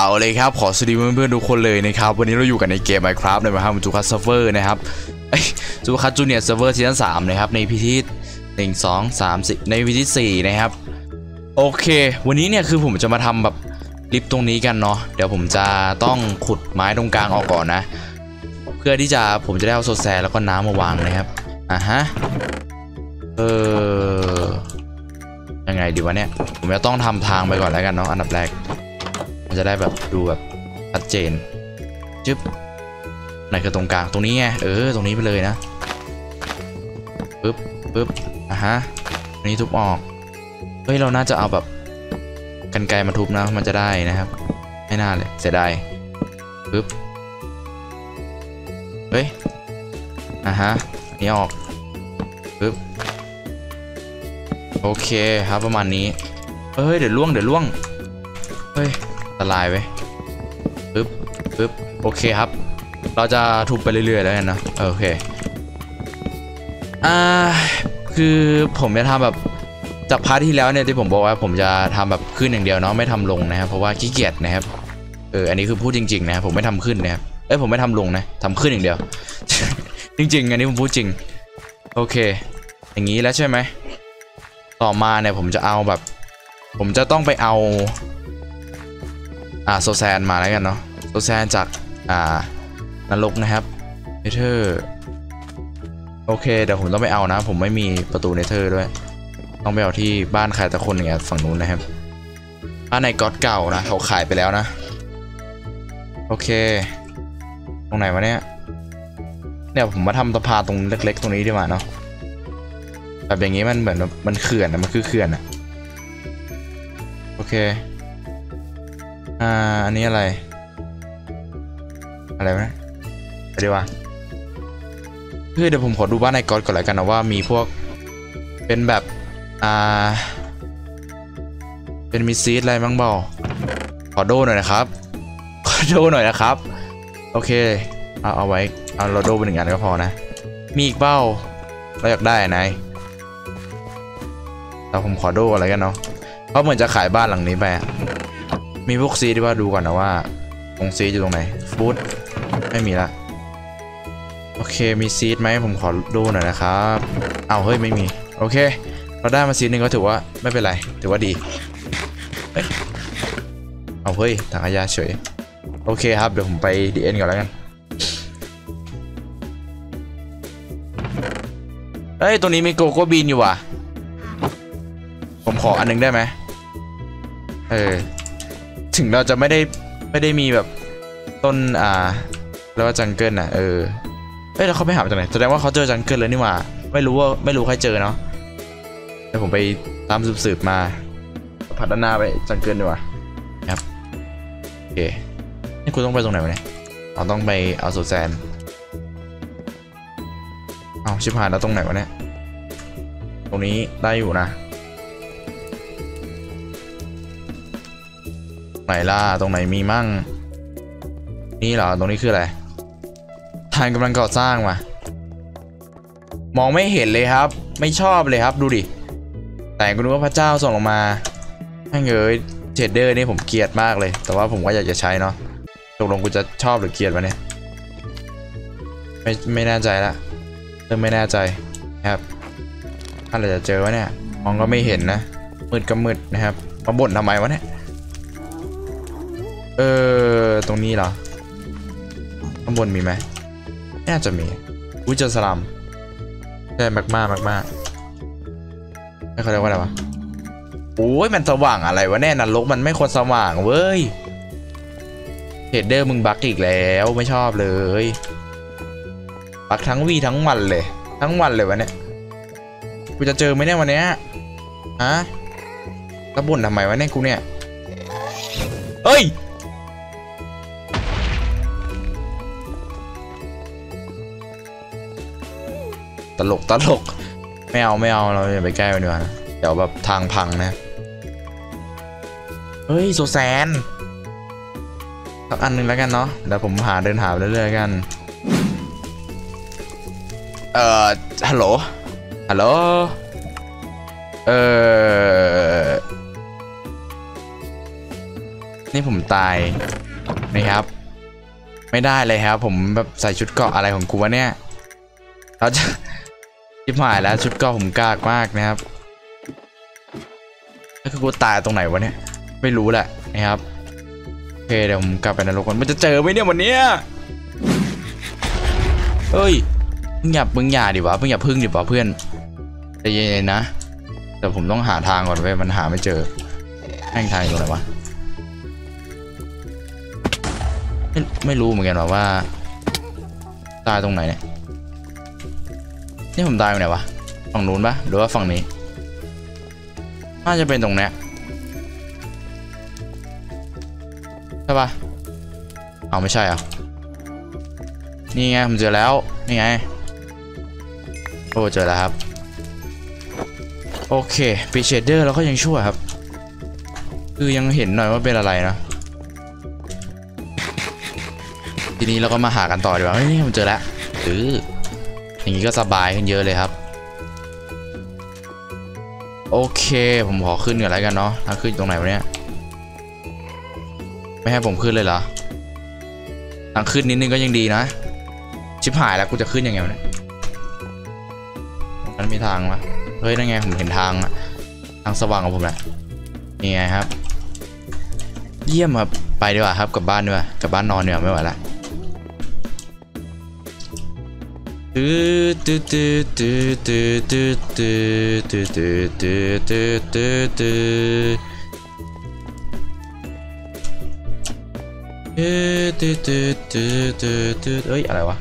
เอาเลยครับ ขอสวัสดีเพื่อนๆทุกคนเลยนะครับ วันนี้เราอยู่กันในเกม Minecraft ในมาทำจูคัสเซิร์เวอร์นะครับเอ้ยจูคัสจูเนียร์เซิร์ฟเวอร์ซีซั่นสามนะครับ ในพีที่หนึ่งสองสามสี่ในพีที่สี่นะครับ โอเค วันนี้เนี่ยคือผมจะมาทำแบบลิฟต์ตรงนี้กันเนาะเดี๋ยวผมจะต้องขุดไม้ตรงกลางออกก่อนนะ เพื่อที่จะผมจะได้เอาโซแซแล้วก็น้ำมาวางนะครับอะฮะเออยังไงดีวะเนี่ยผมจะต้องทำทางไปก่อนแล้วกันเนาะอันดับแรก จะได้แบบดูแบบชัดเจนจึ๊บไหนคือตรงกลางตรงนี้ไงเออตรงนี้ไปเลยนะปึ๊บปึ๊บอะฮะอันนี้ทุบออกเฮ้ยเราน่าจะเอาแบบกันไกรมาทุบนะมันจะได้นะครับไม่น่าเลยเสียดายปึ๊บเฮ้ยอะฮะอันนี้ออกปึ๊บโอเคครับประมาณนี้เฮ้ยเดี๋ยวล่วงเดี๋ยวล่วงเฮ้ย ตรายไว้ปึ๊บปึ๊บโอเคครับ เราจะทุบไปเรื่อยๆแล้วกันนะโอเคอ่าคือผมจะทำแบบจากพาร์ทที่แล้วเนี่ยที่ผมบอกว่าผมจะทำแบบขึ้นอย่างเดียวเนาะไม่ทำลงนะครับเพราะว่าขี้เกียจนะครับเอออันนี้คือพูดจริงๆนะผมไม่ทำขึ้นนะครับเอ้ยผมไม่ทำลงนะทำขึ้นอย่างเดียว จริง ๆ อันนี้ผมพูดจริงโอเค อย่างนี้แล้วใช่ไหมต่อมาเนี่ยผมจะเอาแบบ ผมจะต้องไปเอา อ่าโซแซนมาแล้วกันเนาะโซแซนจากอ่านรกนะครับเนเธอร์โอเคเดี๋ยวผมต้องไปเอานะ ผมไม่มีประตูเนเธอร์ด้วย ต้องไปเอาที่บ้านใครแต่คนอย่างเงี้ยฝั่งนู้นนะครับบ้านในก๊อตเก่านะเขาขายไปแล้วนะ โอเค ตรงไหนวะเนี่ยเนี่ยผมมาทำสะพานตรงเล็ก ๆ ตรงนี้ดีกว่าเนาะแบบอย่างงี้มันเหมือนมันเขื่อนอะมันคือเขื่อนอะโอเค อ่า อันนี้อะไร อะไรวะเนี่ยไปดีว่าเพื่อเดี๋ยวผมขอดูบ้านในกอดก่อนแล้วกันนะว่ามีพวกเป็นแบบ อ่า เป็นมีซีดอะไรบ้างเปล่าขอโดหน่อยนะครับ ขอโดหน่อยนะครับ โอเค เอาเอาไว้ เอาเราโดไปหนึ่งอันก็พอนะ มีอีกเป้าเราอยากได้นายแต่ผมขอโดอะไรกันเนาะเขาเหมือนจะขายบ้านหลังนี้ไปอะ มีพวกซีที่ว่าดูก่อนนะว่าตรงซีอยู่ตรงไหนฟูดไม่มีละโอเคมีซีดไหมผมขอดูหน่อยนะครับ เอาเฮ้ยไม่มี โอเค เราได้มาซีดหนึ่งก็ถือว่าไม่เป็นไร ถือว่าดีเฮ้ยเอาเฮ้ยถังขยะเฉย โอเคครับ เดี๋ยวผมไปดีเอ็นก่อนแล้วกันเฮ้ยตัวนี้มีโกโก้บีนอยู่ว่ะ ผมขออันหนึงได้ไหมเออ ถึงเราจะไม่ได้ไม่ได้มีแบบต้นอ่าแล้วว่าจังเกิลน่ะเออเอ้ยแล้วเขาไปหามาจากไหนแสดงว่าเขาเจอจังเกิลแล้วนี่หว่า ไม่รู้ว่าไม่รู้ใครเจอเนาะเดี๋ยวผมไปตามสืบๆมาพัฒนาไปจังเกิลดีกว่าครับโอเคนี่คุณต้องไปตรงไหนวะเนี่ยเราต้องไปเอาโซแซนเอาชิบหายแล้วตรงไหนวะเนี่ยตรงนี้ได้อยู่นะ ไหนล่ะ ตรงไหนมีมั่ง นี่เหรอ ตรงนี้คืออะไร ทางกำลังก่อสร้างมามองไม่เห็นเลยครับ ไม่ชอบเลยครับ ดูดิ แต่ก็รู้ว่าพระเจ้าส่งลงมาให้เงยเชดเดอร์นี่ผมเกลียดมากเลย แต่ว่าผมก็อยากจะใช้เนาะ ตกลงกูจะชอบหรือเกลียดวะเนี่ย ไม่ไม่แน่ใจละเริ่มไม่แน่ใจครับอะไรจะเจอวะเนี่ย มองก็ไม่เห็นนะ มืดก็มืดนะครับ มาบ่นทำไมวะเนี่ย เออ ตรงนี้เหรอ ข้างบนมีไหมน่าจะมี อุ้ยเจอสลัมใช่มากมากมากมากเขาเรียกว่าอะไรวะ โอ้ยมันสว่างอะไรวะแน่นรกมันไม่ควรสว่างเว้ยเฮดเดอร์มึงบักอีกแล้วไม่ชอบเลยบักทั้งวีทั้งวันเลย ทั้งวันเลยวะเนี่ยกูจะเจอไหมเนี่ยวันเนี้ยฮะกระบ่นทำไมวะเนี่ยกูเนี่ยเฮ้ย ตลกตลก ไม่เอาไม่เอาเราอย่าไปแก้ไปดีกว่าเดี๋ยวแบบทางพังนะ เฮ้ยโซแซนสักอันหนึ่งแล้วกันเนาะเดี๋ยวผมหาเดินหาไปเรื่อยๆกัน เอ่อฮัลโหลฮัลโหลเอ่อนี่ผมตายนะครับ ไม่ได้เลยครับ ผมแบบใส่ชุดเกาะอะไรของกูวะเนี่ยเราจะ ชิบหายแล้วชุดเก่าผมกากมากนะครับแล้วคือกูตายตรงไหนวะเนี่ย ไม่รู้แหละนะครับโอเคเดี๋ยวผมกลับไปนรกก่อนมันจะเจอไหมเนี่ยวันเนี้ยเฮ้ยมึงอย่ามึงอย่าดิวะมึงอย่าพึ่งดิวะเพื่อนใจเย็นๆนะแต่ผมต้องหาทางก่อนเว้ยมันหาไม่เจอแห่งทางอยู่ตรงไหนวะไม่ไม่รู้เหมือนกันว่า ตายตรงไหนเนี่ย นี่ผมตายไปไหนวะ ฝั่งนู้นปะหรือว่าฝั่งนี้ น่าจะเป็นตรงเนี้ยใช่ปะเอาไม่ใช่อะนี่ไงผมเจอแล้ว นี่ไง โอ้เจอแล้วครับ โอเคปีเชเดอร์เราก็ยังชั่วครับ คือยังเห็นหน่อยว่าเป็นอะไรนะทีนี้เราก็มาหากันต่อดีกว่าเฮ้ยผมเจอแล้วเออ อย่างนี้ก็สบายขึ้นเยอะเลยครับ โอเค ผมขอขึ้นก่อนแล้วกันเนาะถ้าขึ้นตรงไหนวะเนี่ย ไม่ให้ผมขึ้นเลยเหรอทางขึ้นนิดนึงก็ยังดีนะ ชิบหายแล้วกูจะขึ้นยังไงวะเนี่ยมันมีทางวะเฮ้ยนั่นไงผมเห็นทางอะทางสว่างของผมแหละนี่ไงครับ เยี่ยมครัไปดีกว่าครับกลับบ้านดีกว่ากลับบ้านนอนเนี่ยไม่ไหวละ ตืดตืดตืดตืดตืดตืดตืดตืดตืดตืดตืดตืดตืดตืดตืดตืดตืดตืดตืดเอ้ยอะไรวะ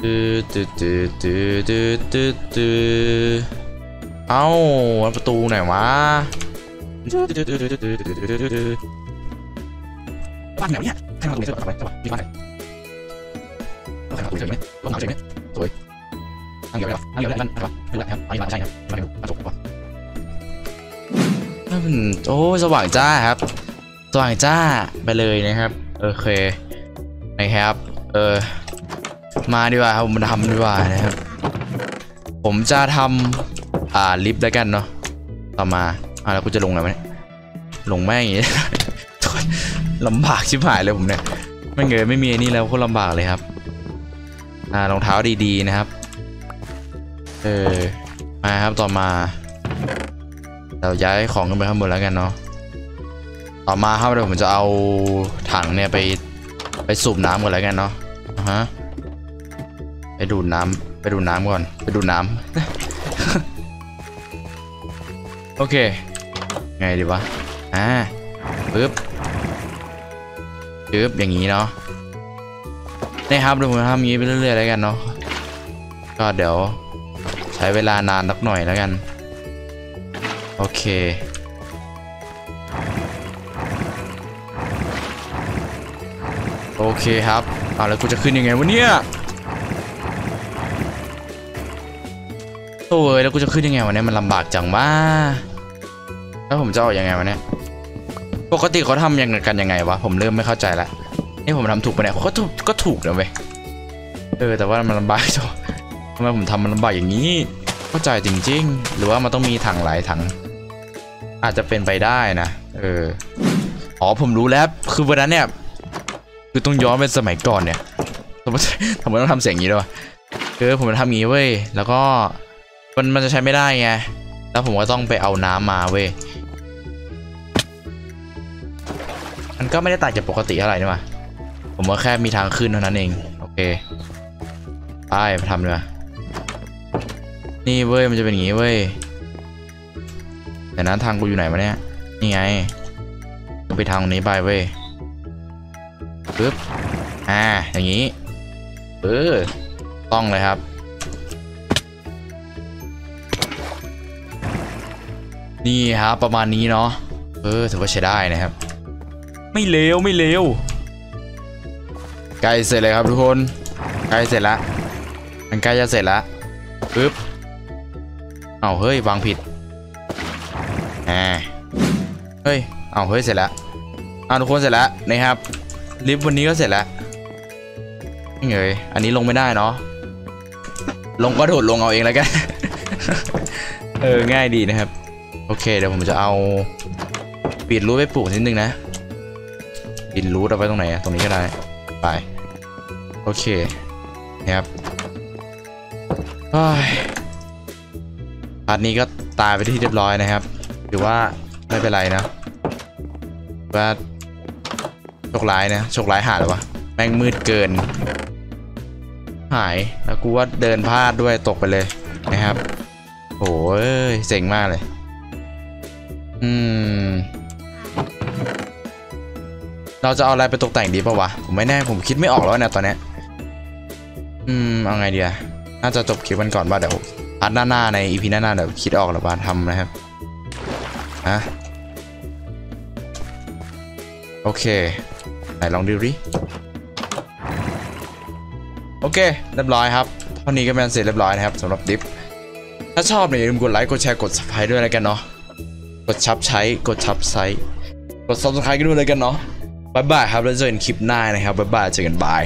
เอ้าประตูไหนวะบ้านแถวเนี้ยใครมาตรงนี้จะไใช่ไมมีบ้านไหนต้องหาตรงนี้ใช่ไหมต้องหาใช่ไหม สวยนั่งเดี๋ยวไปหรอนั่งเดี๋ยวได้บ้านอะไรวะไม่รู้ครับอันนี้บ้านใช่ครับมาดูมาจบก่อนโอ้สว่างจ้าครับ สว่างจ้าไปเลยนะครับโอเคนะครับ เออมาดีกว่าครับผมทำดีกว่านะครับ ผมจะทำอ่าลิฟต์แล้วกันเนาะต่อมาอ่าแล้วกูจะลงไหนวะเนี่ยลงแม่งอย่างงี้โถ่ลำบากชิบหายเลยผมเนี่ยไม่เงยไม่มีไอ้นี่แล้วโคตรลำบากเลยครับ อ่ารองเท้าดีๆนะครับ เออ มาครับต่อมา เราย้ายของขึ้นไปข้างบนแล้วกันเนาะ ต่อมาครับเดี๋ยวผมจะเอาถังเนี่ยไปไปสูบน้ำก่อนแล้วกันเนาะฮะ ไปดูดน้ำไปดูดน้ำก่อน ไปดูดน้ำโอเค ไงดีวะ อ่าปึ๊บปึ๊บอย่างนี้เนาะ นี่ครับเดี๋ยวผมทำอย่างนี้ไปเรื่อยๆแล้วกันเนาะก็เดี๋ยวใช้เวลานานสักหน่อยแล้วกัน โอเคโอเคครับเอาแล้วกูจะขึ้นยังไงวะเนี่ยโอ้ยแล้วกูจะขึ้นยังไงวะเนี่ยมันลำบากจังว่าแล้วผมจะออกยังไงวะเนี่ย ปกติเขาทำยังไงกันยังไงวะ ผมเริ่มไม่เข้าใจละ นี่ผมทำถูกปะเนี่ยก็ถูกก็ถูกนะเว้ยเออแต่ว่ามันลำบากจังทำไมผมทำมันลำบากอย่างนี้เข้าใจจริง ๆ หรือว่ามันต้องมีถังหลายถัง อาจจะเป็นไปได้นะเอออ๋อผมรู้แล้วคือวันนั้นเนี่ยคือต้องย้อนไปสมัยก่อนเนี่ยทำไมทำไมต้องทำเสียงอย่างนี้ด้วยคือผมจะทำอย่างนี้เว้ยแล้วก็มันมันจะใช้ไม่ได้ไงแล้วผมก็ต้องไปเอาน้ำมาเว้ยมันก็ไม่ได้ต่างจากปกติเท่าไรนี่หว่า ผมว่าแค่มีทางขึ้นเท่านั้นเอง โอเคไปไปทำเลยนี่เว้ยมันจะเป็นอย่างนี้เว้ยแต่นั้นทางกูอยู่ไหนวะเนี่ย นี่ไงก็ไปทางนี้ไปเว้ยปึ๊บอ่าอย่างนี้เออต้องเลยครับ นี่ครับประมาณนี้เนาะเออถือว่าใช้ได้นะครับ ไม่เลวไม่เลว ใกล้เสร็จเลยครับทุกคนใกล้เสร็จแล้วมันใกล้จะเสร็จแล้วปึ๊บเอาเฮ้ยวางผิดอ่าเฮ้ยเอาเฮ้ยเสร็จแล้วอ่าทุกคนเสร็จแล้วนะครับลิฟต์วันนี้ก็เสร็จแล้วเงยอันนี้ลงไม่ได้เนาะลงก็โดดลงเอาเองแล้วกันเออง่ายดีนะครับ โอเคเดี๋ยวผมจะเอาปีดรูทไปปลูกนิดนึงนะดินรูทเอาไว้ตรงไหนอะตรงนี้ก็ได้ ไป โอเคนะครับพาร์ทนี้ก็ตายไปที่เรียบร้อยนะครับถือว่าไม่เป็นไรนะว่าโชคร้ายนะโชคร้ายหาหรอวะแม่งมืดเกิน หายแล้วกูว่าเดินพลาดด้วยตกไปเลยนะครับโอ้ยเจ๋งมากเลย อืม เราจะเอาอะไรไปตกแต่งดีปะวะ ผมไม่แน่ผมคิดไม่ออกแล้วเนี่ยตอนนี้ อืมเอาไงดีอะน่าจะจบคลิปกันก่อนว่าเดี๋ยวพาร์ทหน้าในอีพีหน้าๆเดี๋ยวคิดออกแล้วว่าทำนะครับฮะโอเคไหนลองดูดิโอเค เรียบร้อยครับเท่านี้ก็เป็นเสร็จเรียบร้อยนะครับสำหรับดิฟถ้าชอบเนี่ยอย่าลืมกดไลค์กดแชร์กด subscribe ด้วยแล้วกันเนาะกดชับใช้กดชับไซต์กด subscribe กันด้วยเลยกันเนาะ บายบายครับ แล้วเจอกันคลิปหน้านะครับบายบายเจอกันบาย